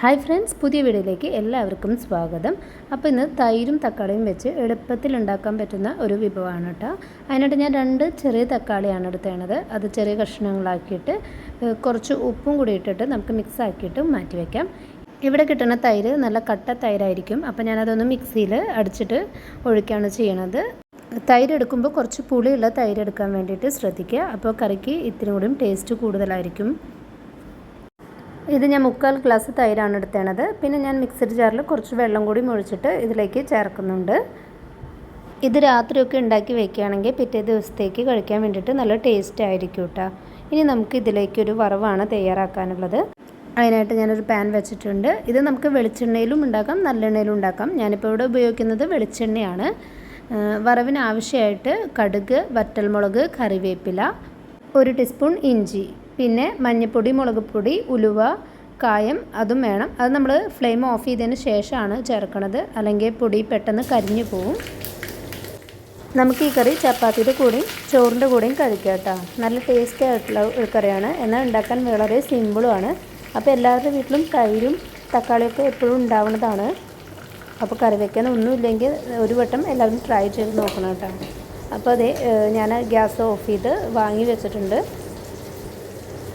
Hi friends പുതിയ വീഡിയോയിലേക്ക് എല്ലാവർക്കും സ്വാഗതം. അപ്പോൾ ഇന്ന് തൈരും തക്കാളിയും വെച്ച് എളുപ്പത്തിൽ ഉണ്ടാക്കാൻ പറ്റുന്ന ഒരു വിഭവമാണ് കേട്ടോ. അതിനായിട്ട് ഞാൻ രണ്ട് ചെറിയ തക്കാളിയാണ് എടുത്തേണത്. അത് ചെറിയ കഷ്ണങ്ങളാക്കിയിട്ട് കുറച്ച് ഉപ്പും കൂടി ഇട്ടിട്ട് നമുക്ക് മിക്സ് ആക്കിയിട്ട് മാറ്റി വയ്ക്കാം ഇവിടെ കിട്ടുന്ന തൈര് നല്ല കട്ട തൈരായിരിക്കും. അപ്പോൾ ഞാനതൊന്ന് മിക്സിയിൽ അടിച്ചിട്ട് ഒഴിക്കുകയാണ് ചെയ്യണത്. തൈര് എടുക്കുമ്പോൾ കുറച്ച് പുളിയുള്ള തൈര് എടുക്കാൻ വേണ്ടിയിട്ട് ശ്രദ്ധിക്കുക. അപ്പോൾ കറിക്ക് ഇത്തിരി കൂടിയും ടേസ്റ്റ് കൂടുതലായിരിക്കും. ഇത് ഞാൻ മുക്കാൽ ഗ്ലാസ് തൈരാണ് എടുത്തേണത്. പിന്നെ ഞാൻ മിക്സഡ് ജാറിൽ കുറച്ച് വെള്ളം കൂടി മുഴിച്ചിട്ട് ഇതിലേക്ക് ചേർക്കുന്നുണ്ട്. ഇത് രാത്രിയൊക്കെ ഉണ്ടാക്കി വെക്കുകയാണെങ്കിൽ പിറ്റേ ദിവസത്തേക്ക് കഴിക്കാൻ വേണ്ടിയിട്ട് നല്ല ടേസ്റ്റ് ആയിരിക്കും കേട്ടോ ഇനി നമുക്ക് ഇതിലേക്കൊരു വറവാണ് തയ്യാറാക്കാനുള്ളത്. അതിനായിട്ട് ഞാനൊരു പാൻ വെച്ചിട്ടുണ്ട്. ഇത് നമുക്ക് വെളിച്ചെണ്ണയിലും ഉണ്ടാക്കാം നല്ലെണ്ണയിലും ഉണ്ടാക്കാം. ഞാനിപ്പോൾ ഇവിടെ ഉപയോഗിക്കുന്നത് വെളിച്ചെണ്ണയാണ്. വറവിന് ആവശ്യമായിട്ട് കടുക് വറ്റൽമുളക് കറിവേപ്പില ഒരു ടീസ്പൂൺ ഇഞ്ചി. പിന്നെ മഞ്ഞൾപ്പൊടി മുളക് പൊടി ഉലുവ കായം അതും വേണം. അത് നമ്മൾ ഫ്ലെയിം ഓഫ് ചെയ്തതിന് ശേഷമാണ് ചേർക്കണത്. അല്ലെങ്കിൽ പൊടി പെട്ടെന്ന് കരിഞ്ഞു പോവും. നമുക്ക് ഈ കറി ചപ്പാത്തിയുടെ കൂടെയും ചോറിന്റെ കൂടെയും കഴിക്കാം കേട്ടോ. നല്ല ടേസ്റ്റി ആയിട്ടുള്ള ഒരു കറിയാണ്. എന്നാൽ ഉണ്ടാക്കാൻ വളരെ സിമ്പിളുമാണ് അപ്പോൾ എല്ലാവരുടെ വീട്ടിലും തൈരും തക്കാളിയൊക്കെ എപ്പോഴും ഉണ്ടാവുന്നതാണ്. അപ്പോൾ കറി വെക്കാൻ ഒന്നുമില്ലെങ്കിൽ ഒരു വട്ടം എല്ലാവരും ട്രൈ ചെയ്ത് നോക്കണം കേട്ടോ. അപ്പോൾ അതെ ഞാൻ ഗ്യാസ് ഓഫ് ചെയ്ത് വാങ്ങി വെച്ചിട്ടുണ്ട്.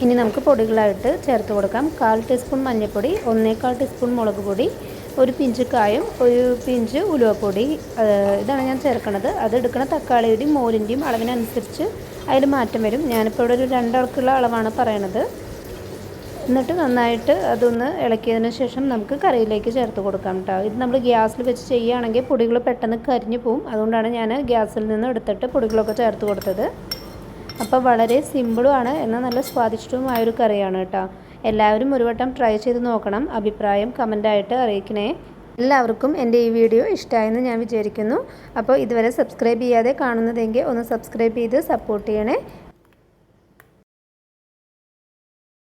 ഇനി നമുക്ക് പൊടികളായിട്ട് ചേർത്ത് കൊടുക്കാം. കാൽ ടീസ്പൂൺ മഞ്ഞൾപ്പൊടി ഒന്നേകാൽ ടീസ്പൂൺ മുളക് പൊടി ഒരു പിഞ്ച് കായം ഒരു പിഞ്ച് ഉലുവപ്പൊടി. ഇതാണ് ഞാൻ ചേർക്കുന്നത് അത് എടുക്കുന്ന തക്കാളിയുടെയും മോരിന്റെയും അളവിനനുസരിച്ച് അതിൽ മാറ്റം വരും. ഞാനിപ്പോൾ ഇവിടെ ഒരു രണ്ടാൾക്കുള്ള അളവാണ് പറയണത്. എന്നിട്ട് നന്നായിട്ട് അതൊന്ന് ഇളക്കിയതിന് ശേഷം നമുക്ക് കറിയിലേക്ക് ചേർത്ത് കൊടുക്കാം കേട്ടോ ഇത് നമ്മൾ ഗ്യാസിൽ വെച്ച് ചെയ്യുകയാണെങ്കിൽ പൊടികൾ പെട്ടെന്ന് കരിഞ്ഞു പോവും. അതുകൊണ്ടാണ് ഞാൻ ഗ്യാസിൽ നിന്ന് എടുത്തിട്ട് പൊടികളൊക്കെ ചേർത്ത് കൊടുത്തത്. അപ്പോൾ വളരെ സിമ്പിളുമാണ് എന്നാൽ നല്ല സ്വാദിഷ്ടവുമായൊരു കറിയാണ് കേട്ടോ. എല്ലാവരും ഒരു വട്ടം ട്രൈ ചെയ്ത് നോക്കണം. അഭിപ്രായം കമന്റായിട്ട് അറിയിക്കണേ. എല്ലാവർക്കും എന്റെ ഈ വീഡിയോ ഇഷ്ടമായെന്ന് ഞാൻ വിചാരിക്കുന്നു. അപ്പോൾ ഇതുവരെ സബ്സ്ക്രൈബ് ചെയ്യാതെ കാണുന്നതെങ്കിൽ ഒന്ന് സബ്സ്ക്രൈബ് ചെയ്ത് സപ്പോർട്ട് ചെയ്യണേ.